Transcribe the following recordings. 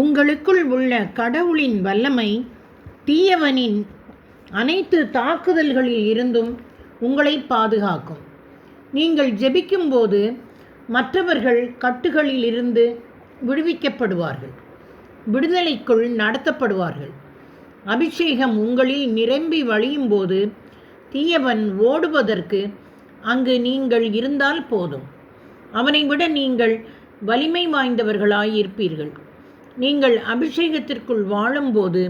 உங்களுக்குள் உள்ள கடவுளின் வல்லமை தீயவனின் அனைத்து தாக்குதல்களில் இருந்தும் உங்களை பாதுகாக்கும். நீங்கள் ஜெபிக்கும்போது மற்றவர்கள் கட்டுகளில் இருந்து விடுவிக்கப்படுவார்கள். விடுதலைக்குள் நடத்தப்படுவார்கள். அபிஷேகம் உங்களில் நிரம்பி வழியும் போது தீயவன் ஓடுவதற்கு அங்கு நீங்கள் இருந்தால் போதும். அவனை விட நீங்கள் வலிமை வாய்ந்தவர்களாய் இருப்பீர்கள் நீங்கள் அபிஷேகத்திற்குள் வாழும்போது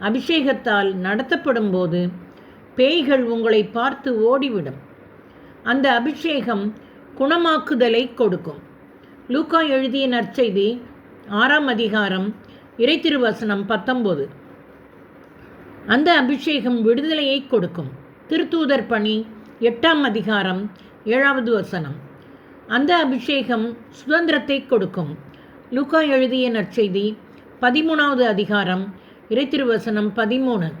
அபிஷேகத்தால் நடத்தப்படும்போது பேய்கள் உங்களை பார்த்து ஓடிவிடும். அந்த அபிஷேகம் குணமாக்குதலை கொடுக்கும். லூக்கா எழுதிய நற்செய்தி ஆறாம் அதிகாரம் இறைத்திருவசனம் பத்தொம்போது அந்த அபிஷேகம் விடுதலையை கொடுக்கும். திருத்தூதர் பணி எட்டாம் அதிகாரம் ஏழாவது வசனம். அந்த அபிஷேகம் சுதந்திரத்தை கொடுக்கும். லூகா எழுதிய நற்செய்தி பதிமூணாவது அதிகாரம் இறைத்திருவசனம் பதிமூணு.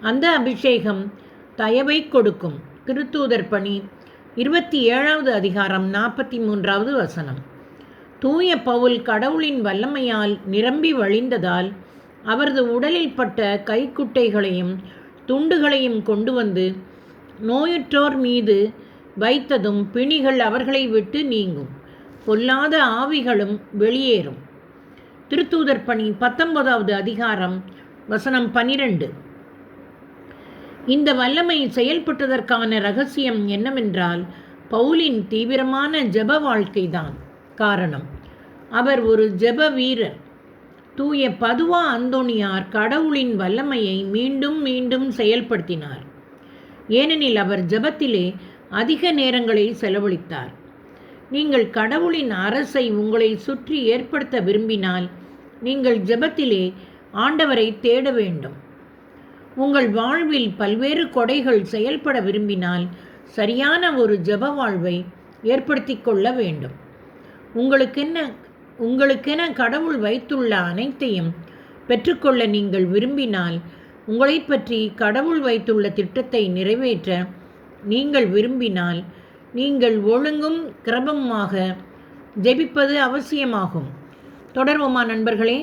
அந்த அபிஷேகம் தயவை கொடுக்கும். திருத்தூதர் பணி இருபத்தி ஏழாவது அதிகாரம் நாற்பத்தி மூன்றாவது வசனம். தூய பவுல் கடவுளின் வல்லமையால் நிரம்பி வழிந்ததால் அவரது உடலில் பட்ட கைக்குட்டைகளையும் துண்டுகளையும் கொண்டு வந்து நோயுற்றோர் மீது வைத்ததும் பிணிகள் அவர்களை விட்டு நீங்கும். பொல்லாத ஆவிகளும் வெளியேறும். திருத்தூதர் பணி பத்தொன்பதாவது அதிகாரம் வசனம் பனிரெண்டு. இந்த வல்லமை செயல்பட்டதற்கான ரகசியம் என்னவென்றால் பவுலின் தீவிரமான ஜெப வாழ்க்கைதான் காரணம். அவர் ஒரு ஜெப வீரர். தூய பதுவா அந்தோணியார் கடவுளின் வல்லமையை மீண்டும் மீண்டும் செயல்படுத்தினார். ஏனெனில் அவர் ஜெபத்திலே அதிக நேரங்களை செலவழித்தார். நீங்கள் கடவுளின் அரசை உங்களை சுற்றி ஏற்படுத்த விரும்பினால் நீங்கள் ஜெபத்திலே ஆண்டவரை தேட வேண்டும். உங்கள் வாழ்வில் பல்வேறு கொடைகள் செயல்பட விரும்பினால் சரியான ஒரு ஜெப வாழ்வை ஏற்படுத்தி கொள்ள வேண்டும். உங்களுக்கென்ன உங்களுக்கென கடவுள் வைத்துள்ள அனைத்தையும் பெற்றுக்கொள்ள நீங்கள் விரும்பினால் உங்களை பற்றி கடவுள் வைத்துள்ள திட்டத்தை நிறைவேற்ற நீங்கள் விரும்பினால் நீங்கள் ஒழுங்கும் கிரபமாக ஜெபிப்பது அவசியமாகும். தொடர்வோமா நண்பர்களே